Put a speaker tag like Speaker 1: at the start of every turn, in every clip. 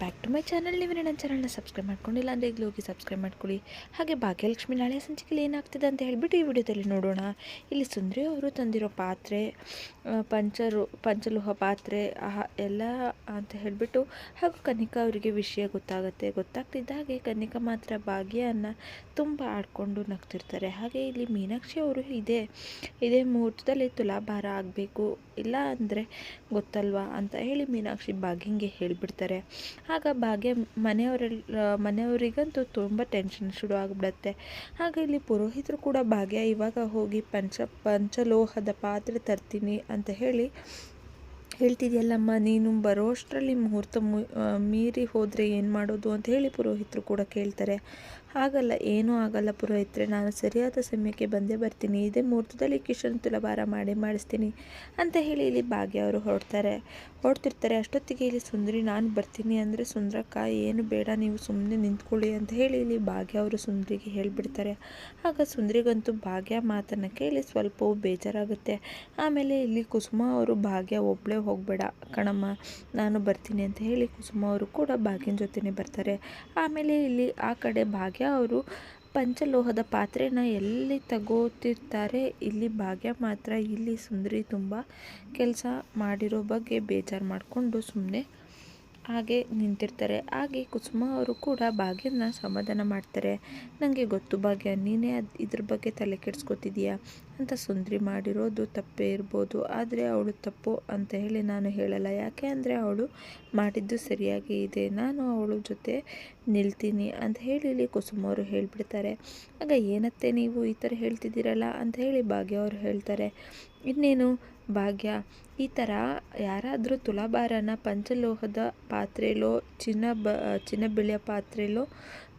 Speaker 1: Back to my channel ನೀವು ನನ್ನ ಚಾನಲ್ನ ಸಬ್ಸ್ಕ್ರೈಬ್ ಮಾಡ್ಕೊಂಡಿಲ್ಲ ಅಂದರೆ ಈಗಲೂ ಹೋಗಿ ಸಬ್ಸ್ಕ್ರೈಬ್ ಮಾಡ್ಕೊಳ್ಳಿ. ಹಾಗೆ ಭಾಗ್ಯಲಕ್ಷ್ಮಿ ನಾಳೆ ಸಂಚಿಕೆಯಲ್ಲಿ ಏನಾಗ್ತಿದೆ ಅಂತ ಹೇಳಿಬಿಟ್ಟು ಈ ವಿಡಿಯೋದಲ್ಲಿ ನೋಡೋಣ. ಇಲ್ಲಿ ಸುಂದರಿ ಅವರು ತಂದಿರೋ ಪಾತ್ರೆ ಪಂಚರು, ಪಂಚಲೋಹ ಪಾತ್ರೆ ಎಲ್ಲ ಅಂತ ಹೇಳಿಬಿಟ್ಟು ಹಾಗೂ ಕನಿಕಾ ಅವರಿಗೆ ವಿಷಯ ಗೊತ್ತಾಗುತ್ತೆ. ಗೊತ್ತಾಗ್ತಿದ್ದ ಹಾಗೆ ಕನಿಕಾ ಮಾತ್ರ ಭಾಗ್ಯನ ತುಂಬ ಆಡ್ಕೊಂಡು ನಗ್ತಿರ್ತಾರೆ. ಹಾಗೆ ಇಲ್ಲಿ ಮೀನಾಕ್ಷಿ ಅವರು ಇದೆ. ಇದೇ ಮುಹೂರ್ತದಲ್ಲಿ ತುಲಾಭಾರ ಆಗಬೇಕು. ಇಲ್ಲ ಅಂದರೆ ಗೊತ್ತಲ್ವಾ ಅಂತ ಹೇಳಿ ಮೀನಾಕ್ಷಿ ಭಾಗ್ಯಂಗೆ ಹೇಳಿಬಿಡ್ತಾರೆ. ಆಗ ಭಾಗ್ಯ ಮನೆಯವರೆಲ್ಲ ಮನೆಯವರಿಗಂತೂ ತುಂಬ ಟೆನ್ಷನ್ ಶುರು ಆಗಿಬಿಡತ್ತೆ. ಹಾಗೆ ಇಲ್ಲಿ ಪುರೋಹಿತರು ಕೂಡ, ಭಾಗ್ಯ, ಇವಾಗ ಹೋಗಿ ಪಂಚ, ಪಂಚಲೋಹದ ಪಾತ್ರೆ ತರ್ತೀನಿ ಅಂತ ಹೇಳಿ ಹೇಳ್ತಿದ್ಯಲ್ಲಮ್ಮ, ನೀನು ಬರೋಷ್ಟರಲ್ಲಿ ಮುಹೂರ್ತ ಮು- ಮೀರಿ ಹೋದರೆ ಏನು ಮಾಡೋದು ಅಂತ ಹೇಳಿ ಪುರೋಹಿತರು ಕೂಡ ಕೇಳ್ತಾರೆ. ಹಾಗಲ್ಲ ಏನೂ ಆಗಲ್ಲ ಪುರೋಹಿತರೆ. ನಾನು ಸರಿಯಾದ ಸಮಯಕ್ಕೆ ಬಂದೇ ಬರ್ತೀನಿ. ಇದೇ ಮುಹೂರ್ತದಲ್ಲಿ ಕಿಶನ್ ತುಲಭಾರ ಮಾಡಿ ಮಾಡಿಸ್ತೀನಿ ಅಂತ ಹೇಳಿ ಇಲ್ಲಿ ಭಾಗ್ಯ ಅವರು ಹೊರಡ್ತಾರೆ. ಹೊರಡ್ತಿರ್ತಾರೆ. ಅಷ್ಟೊತ್ತಿಗೆ ಇಲ್ಲಿ ಸುಂದರಿ, ನಾನು ಬರ್ತೀನಿ ಅಂದರೆ ಸುಂದರಕ್ಕ, ಏನು ಬೇಡ, ನೀವು ಸುಮ್ಮನೆ ನಿಂತ್ಕೊಳ್ಳಿ ಅಂತ ಹೇಳಿ ಇಲ್ಲಿ ಭಾಗ್ಯ ಅವರು ಸುಂದರಿಗೆ ಹೇಳಿಬಿಡ್ತಾರೆ. ಆಗ ಸುಂದರಿಗಂತೂ ಭಾಗ್ಯ ಮಾತನ್ನು ಕೇಳಿ ಸ್ವಲ್ಪವೂ ಬೇಜಾರಾಗುತ್ತೆ. ಆಮೇಲೆ ಇಲ್ಲಿ ಕುಸುಮ ಅವರು, ಭಾಗ್ಯ ಒಬ್ಬಳೇ ಹೋಗಬೇಡ ಕಣಮ್ಮ, ನಾನು ಬರ್ತೀನಿ ಅಂತ ಹೇಳಿ ಕುಸುಮ ಅವರು ಕೂಡ ಭಾಗ್ಯನ ಜೊತೆನೇ ಬರ್ತಾರೆ. ಆಮೇಲೆ ಇಲ್ಲಿ ಆ ಕಡೆ ಭಾಗ್ಯ ಅವರು ಪಂಚಲೋಹದ ಪಾತ್ರೆನ ಎಲ್ಲಿ ತಗೋತಿರ್ತಾರೆ, ಇಲ್ಲಿ ಭಾಗ್ಯ ಮಾತ್ರ, ಇಲ್ಲಿ ಸುಂದರಿ ತುಂಬ ಕೆಲಸ ಮಾಡಿರೋ ಬಗ್ಗೆ ಬೇಜಾರು ಮಾಡಿಕೊಂಡು ಸುಮ್ಮನೆ ಹಾಗೆ ನಿಂತಿರ್ತಾರೆ. ಹಾಗೆ ಕುಸುಮ ಅವರು ಕೂಡ ಭಾಗ್ಯನ ಸಮಾಧಾನ ಮಾಡ್ತಾರೆ. ನನಗೆ ಗೊತ್ತು ಭಾಗ್ಯ, ನೀನೇ ಅದು ಇದ್ರ ಬಗ್ಗೆ ತಲೆ ಕೆಡಿಸ್ಕೊತಿದ್ಯಾ? ಅಂತ ಸುಂದರಿ ಮಾಡಿರೋದು ತಪ್ಪೇ ಇರ್ಬೋದು. ಆದರೆ ಅವಳು ತಪ್ಪು ಅಂತ ಹೇಳಿ ನಾನು ಹೇಳಲ್ಲ. ಯಾಕೆ ಅಂದರೆ ಅವಳು ಮಾಡಿದ್ದು ಸರಿಯಾಗಿ ಇದೆ. ನಾನು ಅವಳ ಜೊತೆ ನಿಲ್ತೀನಿ ಅಂತ ಹೇಳಿ ಕುಸುಮ ಅವರು ಹೇಳಿಬಿಡ್ತಾರೆ. ಆಗ ಏನತ್ತೆ ನೀವು ಈ ಥರ ಹೇಳ್ತಿದ್ದೀರಲ್ಲ? ಅಂತ ಹೇಳಿ ಭಾಗ್ಯ ಅವರು ಹೇಳ್ತಾರೆ. ಇನ್ನೇನು? ಭಾಗ್ಯ. ಈ ಥರ ಯಾರಾದರೂ ತುಲಾಭಾರನ ಪಂಚಲೋಹದ ಪಾತ್ರೆಲೋ, ಚಿನ್ನ ಬ, ಚಿನ್ನ ಬೆಳೆಯ ಪಾತ್ರೆಲೋ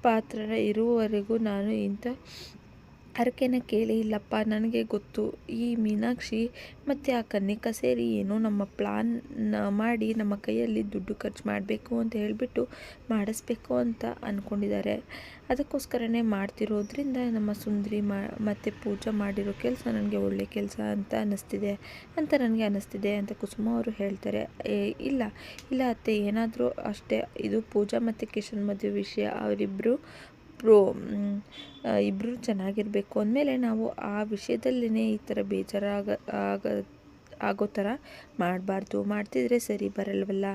Speaker 1: ಪಾತ್ರ ಇರುವವರೆಗೂ ನಾನು ಇಂಥ ಹರಕೆನ ಕೇಳಿ, ಇಲ್ಲಪ್ಪ, ನನಗೆ ಗೊತ್ತು. ಈ ಮೀನಾಕ್ಷಿ ಮತ್ತು ಆ ಕನ್ನಿಕಾ ಸೇರಿ ಏನೋ ನಮ್ಮ ಪ್ಲಾನ್ ಮಾಡಿ ನಮ್ಮ ಕೈಯಲ್ಲಿ ದುಡ್ಡು ಖರ್ಚು ಮಾಡಬೇಕು ಅಂತ ಹೇಳಿಬಿಟ್ಟು ಮಾಡಿಸ್ಬೇಕು ಅಂತ ಅಂದ್ಕೊಂಡಿದ್ದಾರೆ ಅದಕ್ಕೋಸ್ಕರನೇ ಮಾಡ್ತಿರೋದ್ರಿಂದ ನಮ್ಮ ಸುಂದರಿ ಮಾ, ಮತ್ತು ಪೂಜಾ ಮಾಡಿರೋ ಕೆಲಸ ನನಗೆ ಒಳ್ಳೆ ಕೆಲಸ ಅಂತ ಅನ್ನಿಸ್ತಿದೆ ಅಂತ ನನಗೆ ಅನ್ನಿಸ್ತಿದೆ ಅಂತ ಕುಸುಮ ಅವರು ಹೇಳ್ತಾರೆ. ಇಲ್ಲ ಇಲ್ಲ ಅತ್ತೆ, ಏನಾದರೂ ಅಷ್ಟೇ. ಇದು ಪೂಜಾ ಮತ್ತು ಕಿಶನ್ ಮದುವೆ ವಿಷಯ. ಅವರಿಬ್ಬರು ಪ್ರೋ ಇಬ್ಬರು ಚೆನ್ನಾಗಿರಬೇಕು ಅಂದಮೇಲೆ ನಾವು ಆ ವಿಷಯದಲ್ಲೇ ಈ ಥರ ಬೇಜಾರಾಗ ಆಗ ಆಗೋ ಥರ ಮಾಡಬಾರ್ದು. ಮಾಡ್ತಿದ್ರೆ ಸರಿ ಬರಲ್ವಲ್ಲ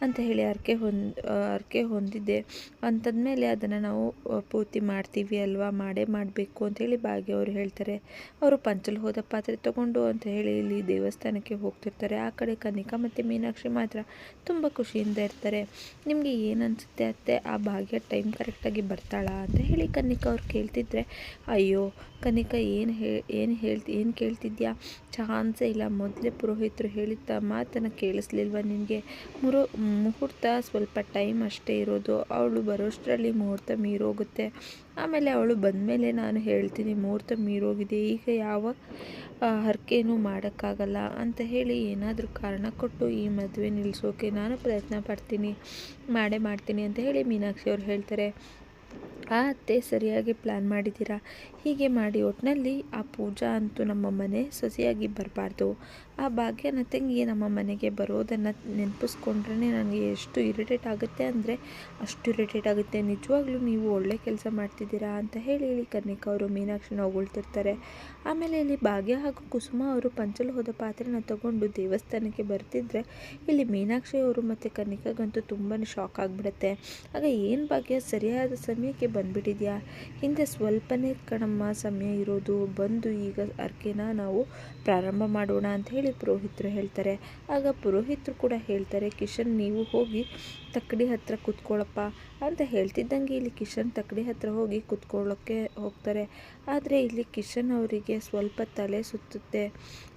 Speaker 1: ಅಂತ ಹೇಳಿ ಅರ್ಕೆ ಹೊಂದ್ ಅರ್ಕೆ ಹೊಂದಿದ್ದೆ. ಅಂತಂದಮೇಲೆ ಅದನ್ನು ನಾವು ಪೂರ್ತಿ ಮಾಡ್ತೀವಿ ಅಲ್ವಾ? ಮಾಡೇ ಮಾಡಬೇಕು ಅಂಥೇಳಿ ಭಾಗ್ಯ ಅವರು ಹೇಳ್ತಾರೆ. ಅವರು ಪಂಚಲು ಹೋದ ಪಾತ್ರೆ ತೊಗೊಂಡು ಅಂತ ಹೇಳಿ ಇಲ್ಲಿ ದೇವಸ್ಥಾನಕ್ಕೆ ಹೋಗ್ತಿರ್ತಾರೆ. ಆ ಕಡೆ ಕನಿಕಾ ಮತ್ತು ಮೀನಾಕ್ಷಿ ಮಾತ್ರ ತುಂಬ ಖುಷಿಯಿಂದ ಇರ್ತಾರೆ. ನಿಮಗೆ ಏನು ಅನಿಸುತ್ತೆ ಅತ್ತೆ? ಆ ಭಾಗ್ಯ ಟೈಮ್ ಕರೆಕ್ಟಾಗಿ ಬರ್ತಾಳಾ ಅಂತ ಹೇಳಿ ಕನಿಕಾ ಅವ್ರು ಕೇಳ್ತಿದ್ರೆ, ಅಯ್ಯೋ, ಕನಿಕಾ ಏನು ಹೇ, ಏನು ಹೇಳ್ತಿ, ಏನು ಕೇಳ್ತಿದ್ಯಾ? ಚಾನ್ಸೇ ಇಲ್ಲ. ಮೊದಲೇ ಪುರೋಹಿತರು ಹೇಳಿದ್ದ ಮಾತನ್ನು ಕೇಳಿಸ್ಲಿಲ್ವ ನಿನಗೆ? ಮುರೋ, ಮುಹೂರ್ತ ಸ್ವಲ್ಪ ಟೈಮ್ ಅಷ್ಟೇ ಇರೋದು. ಅವಳು ಬರೋಷ್ಟರಲ್ಲಿ ಮುಹೂರ್ತ ಮೀರೋಗುತ್ತೆ. ಆಮೇಲೆ ಅವಳು ಬಂದಮೇಲೆ ನಾನು ಹೇಳ್ತೀನಿ, ಮುಹೂರ್ತ ಮೀರೋಗಿದೆ. ಈಗ ಯಾವ ಹರಕೆನೂ ಮಾಡೋಕ್ಕಾಗಲ್ಲ ಅಂತ ಹೇಳಿ ಏನಾದರೂ ಕಾರಣ ಕೊಟ್ಟು ಈ ಮದುವೆ ನಿಲ್ಲಿಸೋಕೆ ನಾನು ಪ್ರಯತ್ನ ಪಡ್ತೀನಿ, ಮಾಡೇ ಮಾಡ್ತೀನಿ ಅಂತ ಹೇಳಿ ಮೀನಾಕ್ಷಿ ಅವ್ರು ಹೇಳ್ತಾರೆ. ಆ, ಅತ್ತೆ ಸರಿಯಾಗಿ ಪ್ಲ್ಯಾನ್ ಮಾಡಿದ್ದೀರಾ? ಹೀಗೆ ಮಾಡಿ ಒಟ್ಟಿನಲ್ಲಿ ಆ ಪೂಜಾ ಅಂತೂ ನಮ್ಮ ಮನೆ ಸೊಸೆಯಾಗಿ ಬರಬಾರ್ದು. ಆ ಭಾಗ್ಯನ ತಂಗಿ ನಮ್ಮ ಮನೆಗೆ ಬರೋದನ್ನು ನೆನಪಿಸ್ಕೊಂಡ್ರೆ ನನಗೆ ಎಷ್ಟು ಇರಿಟೇಟ್ ಆಗುತ್ತೆ ಅಂದರೆ, ಅಷ್ಟು ಇರಿಟೇಟ್ ಆಗುತ್ತೆ. ನಿಜವಾಗ್ಲೂ ನೀವು ಒಳ್ಳೆ ಕೆಲಸ ಮಾಡ್ತಿದ್ದೀರಾ ಅಂತ ಹೇಳಿ ಇಲ್ಲಿ ಕನ್ನಿಕ ಅವರು ಮೀನಾಕ್ಷಿನ ಹೊಗಳ್ತಿರ್ತಾರೆ. ಆಮೇಲೆ ಇಲ್ಲಿ ಭಾಗ್ಯ ಹಾಗೂ ಕುಸುಮ ಅವರು ಪಂಚಲು ಹೋದ ಪಾತ್ರನ ತಗೊಂಡು ದೇವಸ್ಥಾನಕ್ಕೆ ಬರ್ತಿದ್ರೆ, ಇಲ್ಲಿ ಮೀನಾಕ್ಷಿ ಅವರು ಮತ್ತು ಕನ್ನಿಕಗಂತೂ ತುಂಬಾ ಶಾಕ್ ಆಗಿಬಿಡುತ್ತೆ. ಆಗ ಏನು ಭಾಗ್ಯ ಸರಿಯಾದ ಸಮಯಕ್ಕೆ ಬಂದ್ಬಿಟ್ಟಿದ್ಯಾ? ಹಿಂದೆ ಸ್ವಲ್ಪನೇ ಕಣಮ್ಮ ಸಮಯ ಇರೋದು, ಬಂದು ಈಗ ಅರ್ಕೆನ ನಾವು ಪ್ರಾರಂಭ ಮಾಡೋಣ ಅಂತ ಹೇಳಿ ಪುರೋಹಿತರು ಹೇಳ್ತಾರೆ. ಆಗ ಪುರೋಹಿತರು ಕೂಡ ಹೇಳ್ತಾರೆ, ಕಿಶನ್, ನೀವು ಹೋಗಿ ತಕ್ಕಡಿ ಹತ್ರ ಕೂತ್ಕೊಳ್ಳಪ್ಪ ಅಂತ ಹೇಳ್ತಿದ್ದಂಗೆ ಇಲ್ಲಿ ಕಿಶನ್ ತಕ್ಕಡಿ ಹತ್ರ ಹೋಗಿ ಕೂತ್ಕೊಳ್ಳೋಕ್ಕೆ ಹೋಗ್ತಾರೆ. ಆದರೆ ಇಲ್ಲಿ ಕಿಶನ್ ಅವರಿಗೆ ಸ್ವಲ್ಪ ತಲೆ ಸುತ್ತುತ್ತೆ,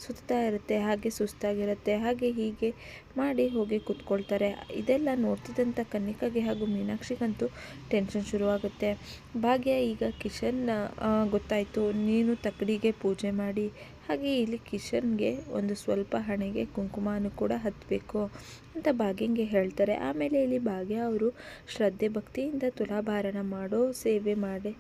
Speaker 1: ಸುತ್ತಾ ಇರುತ್ತೆ, ಹಾಗೆ ಸುಸ್ತಾಗಿರುತ್ತೆ, ಹಾಗೆ ಹೀಗೆ ಮಾಡಿ ಹೋಗಿ ಕೂತ್ಕೊಳ್ತಾರೆ. ಇದೆಲ್ಲ ನೋಡ್ತಿದ್ದಂಥ ಕನ್ನಿಕಾಗೆ ಹಾಗೂ ಮೀನಾಕ್ಷಿಗಂತೂ ಟೆನ್ಷನ್ ಶುರುವಾಗುತ್ತೆ. ಭಾಗ್ಯ ಈಗ ಕಿಶನ್ ಆ, ಗೊತ್ತಾಯಿತು. ನೀನು ತಕ್ಕಡಿಗೆ ಪೂಜೆ ಮಾಡಿ ಹಾಗೆ ಇಲ್ಲಿ ಕಿಶನ್ಗೆ ಒಂದು ಸ್ವಲ್ಪ ಹಣೆಗೆ ಕುಂಕುಮನೂ ಕೂಡ ಹತ್ತಬೇಕು ಅಂತ ಭಾಗ್ಯಂಗೆ ಹೇಳ್ತಾರೆ. ಆಮೇಲೆ ಇಲ್ಲಿ ಭಾಗ್ಯ ಅವರು ಶ್ರದ್ಧೆ ಭಕ್ತಿಯಿಂದ ತುಲಾಭಾರನ ಮಾಡೋ ಸೇವೆ ಮಾಡಿ,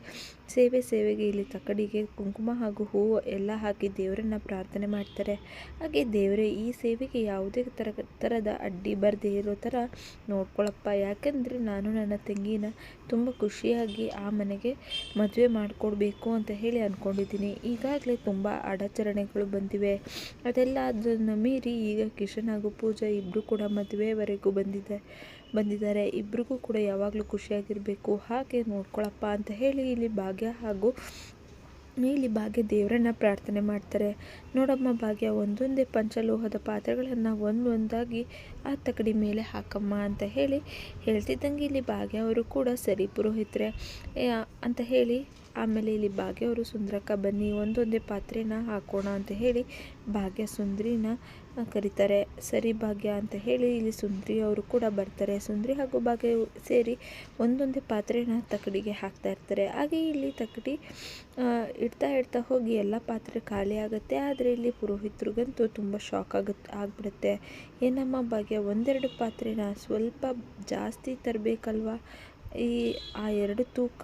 Speaker 1: ಸೇವೆ ಸೇವೆಗೆ ಇಲ್ಲಿ ತಕ್ಕಡಿಗೆ ಕುಂಕುಮ ಹಾಗೂ ಹೂವು ಎಲ್ಲ ಹಾಕಿ ದೇವರನ್ನು ಪ್ರಾರ್ಥನೆ ಮಾಡ್ತಾರೆ. ಹಾಗೆ ದೇವರೇ, ಈ ಸೇವೆಗೆ ಯಾವುದೇ ಥರ ಥರದ ಅಡ್ಡಿ ಬರದೇ ಇರೋ ಥರ ನೋಡ್ಕೊಳಪ್ಪ. ಯಾಕೆಂದರೆ ನಾನು ನನ್ನ ತಂಗಿನ ತುಂಬ ಖುಷಿಯಾಗಿ ಆ ಮನೆಗೆ ಮದುವೆ ಮಾಡಿಕೊಡ್ಬೇಕು ಅಂತ ಹೇಳಿ ಅಂದ್ಕೊಂಡಿದ್ದೀನಿ. ಈಗಾಗಲೇ ತುಂಬ ಅಡಚಣೆಗಳು ಬಂದಿವೆ. ಅದೆಲ್ಲ ಅದನ್ನು ಮೀರಿ ಈಗ ಕಿಶನ್ ಹಾಗೂ ಪೂಜಾ ಇಬ್ಬರು ಕೂಡ ಮದುವೆವರೆಗೂ ಬಂದಿದೆ, ಬಂದಿದ್ದಾರೆ. ಇಬ್ರಿಗೂ ಕೂಡ ಯಾವಾಗಲೂ ಖುಷಿಯಾಗಿರಬೇಕು. ಹಾಗೆ ನೋಡ್ಕೊಳಪ್ಪ ಅಂತ ಹೇಳಿ ಇಲ್ಲಿ ಭಾಗ್ಯ ಹಾಗೂ ಇಲ್ಲಿ ಭಾಗ್ಯ ದೇವರನ್ನ ಪ್ರಾರ್ಥನೆ ಮಾಡ್ತಾರೆ. ನೋಡಮ್ಮ ಭಾಗ್ಯ, ಒಂದೊಂದೇ ಪಂಚಲೋಹದ ಪಾತ್ರೆಗಳನ್ನು ಒಂದೊಂದಾಗಿ ಆ ತಕಡಿ ಮೇಲೆ ಹಾಕಮ್ಮ ಅಂತ ಹೇಳಿ ಹೇಳ್ತಿದ್ದಂಗೆ ಇಲ್ಲಿ ಭಾಗ್ಯ ಅವರು ಕೂಡ ಸರಿ ಪುರೋಹಿತರೆ ಅಂತ ಹೇಳಿ ಆಮೇಲೆ ಇಲ್ಲಿ ಭಾಗ್ಯ ಅವರು ಸುಂದ್ರಕ್ಕ ಬನ್ನಿ, ಒಂದೊಂದೇ ಪಾತ್ರೆನ ಹಾಕೋಣ ಅಂತ ಹೇಳಿ ಭಾಗ್ಯ ಸುಂದ್ರಿನ ಕರೀತಾರೆ. ಸರಿ ಭಾಗ್ಯ ಅಂತ ಹೇಳಿ ಇಲ್ಲಿ ಸುಂದ್ರಿ ಅವರು ಕೂಡ ಬರ್ತಾರೆ. ಸುಂದ್ರಿ ಹಾಗೂ ಭಾಗ್ಯ ಸೇರಿ ಒಂದೊಂದೇ ಪಾತ್ರೆನ ತಕ್ಕಡಿಗೆ ಹಾಕ್ತಾ ಇರ್ತಾರೆ. ಹಾಗೆ ಇಲ್ಲಿ ತಕ್ಕಡಿ ಇಡ್ತಾ ಇಡ್ತಾ ಹೋಗಿ ಎಲ್ಲ ಪಾತ್ರೆ ಖಾಲಿ ಆಗುತ್ತೆ. ಆದರೆ ಇಲ್ಲಿ ಪುರೋಹಿತರಿಗಂತೂ ತುಂಬ ಶಾಕ್ ಆಗುತ್ತೆ ಆಗಿಬಿಡುತ್ತೆ. ಏನಮ್ಮ ಭಾಗ್ಯ, ಒಂದೆರಡು ಪಾತ್ರೆನ ಸ್ವಲ್ಪ ಜಾಸ್ತಿ ತರಬೇಕಲ್ವಾ? ಈ, ಆ ಎರಡು ತೂಕ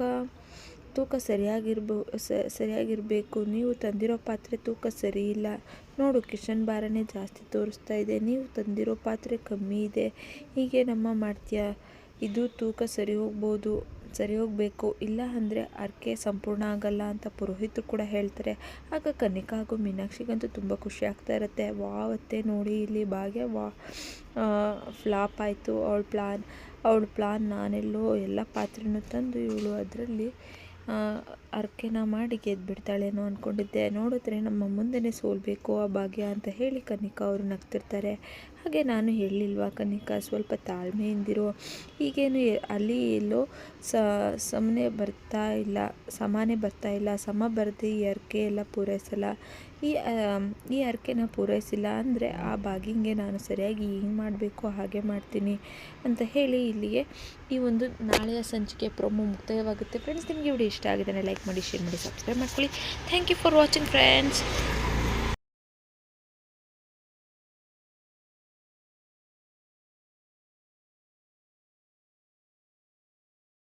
Speaker 1: ತೂಕ ಸರಿಯಾಗಿರ್ಬೋ ಸರಿಯಾಗಿರಬೇಕು. ನೀವು ತಂದಿರೋ ಪಾತ್ರೆ ತೂಕ ಸರಿ ಇಲ್ಲ. ನೋಡು, ಕಿಶನ್ ಬಾರನೇ ಜಾಸ್ತಿ ತೋರಿಸ್ತಾ ಇದೆ. ನೀವು ತಂದಿರೋ ಪಾತ್ರೆ ಕಮ್ಮಿ ಇದೆ. ಹೀಗೆ ನಮ್ಮ ಮಾಡ್ತೀಯಾ? ಇದು ತೂಕ ಸರಿ ಹೋಗ್ಬೋದು, ಸರಿ ಹೋಗಬೇಕು. ಇಲ್ಲ ಅಂದರೆ ಅರ್ಕೆ ಸಂಪೂರ್ಣ ಆಗಲ್ಲ ಅಂತ ಪುರೋಹಿತರು ಕೂಡ ಹೇಳ್ತಾರೆ. ಆಗ ಕನಿಕಾ ಹಾಗೂ ಮೀನಾಕ್ಷಿಗಂತೂ ತುಂಬ ಖುಷಿ ಆಗ್ತಾ ಇರುತ್ತೆ. ವಾವತ್ತೆ ನೋಡಿ, ಇಲ್ಲಿ ಭಾಗ್ಯ, ವಾ ಫ್ಲಾಪ್ ಆಯಿತು. ಅವಳ ಪ್ಲಾನ್ ಅವಳ ಪ್ಲಾನ್ ನಾನೆಲ್ಲೋ ಎಲ್ಲ ಪಾತ್ರೆನೂ ತಂದು ಇವಳು ಅದರಲ್ಲಿ 嗯 ಅರ್ಕೆನ ಮಾಡಿ ಗೆದ್ದುಬಿಡ್ತಾಳೇನೋ ಅಂದ್ಕೊಂಡಿದ್ದೆ ನೋಡಿದ್ರೆ ನಮ್ಮ ಮುಂದೆನೇ ಸೋಲ್ಬೇಕು, ಆ ಭಾಗ್ಯ ಅಂತ ಹೇಳಿ ಕನಿಕಾ ಅವರು ನಗ್ತಿರ್ತಾರೆ. ಹಾಗೆ ನಾನು ಹೇಳಿಲ್ವಾ ಕನಿಕಾ, ಸ್ವಲ್ಪ ತಾಳ್ಮೆಯಿಂದಿರು. ಈಗೇನು ಅಲ್ಲಿ ಎಲ್ಲೋ ಸಮನೆ ಬರ್ತಾ ಇಲ್ಲ, ಸಮಾನೆ ಬರ್ತಾ ಇಲ್ಲ, ಸಮ ಬರದೆ ಈ ಅರ್ಕೆ ಎಲ್ಲ ಪೂರೈಸಲ್ಲ. ಈ ಈ ಅರ್ಕೆನ ಪೂರೈಸಿಲ್ಲ ಅಂದರೆ ಆ ಬಾಗಿಂಗೆ ನಾನು ಸರಿಯಾಗಿ ಹಿಂಗೆ ಮಾಡಬೇಕು, ಹಾಗೆ ಮಾಡ್ತೀನಿ ಅಂತ ಹೇಳಿ ಇಲ್ಲಿಗೆ ಈ ಒಂದು ನಾಳೆಯ ಸಂಚಿಕೆ ಪ್ರೊಮೋ ಮುಕ್ತಾಯವಾಗುತ್ತೆ. ಫ್ರೆಂಡ್ಸ್ ನಿಮಗೆ ವಿಡಿಯೋ ಇಷ್ಟ ಆಗಿದ್ದಾನೆ ಲೈಕ್ ಮಾಡಿ ಶೇರ್ ಮಾಡಿ ಸಬ್ಸ್ಕ್ರೈಬ್ ಮಾಡ್ಕೊಳ್ಳಿ. Thank you for watching friends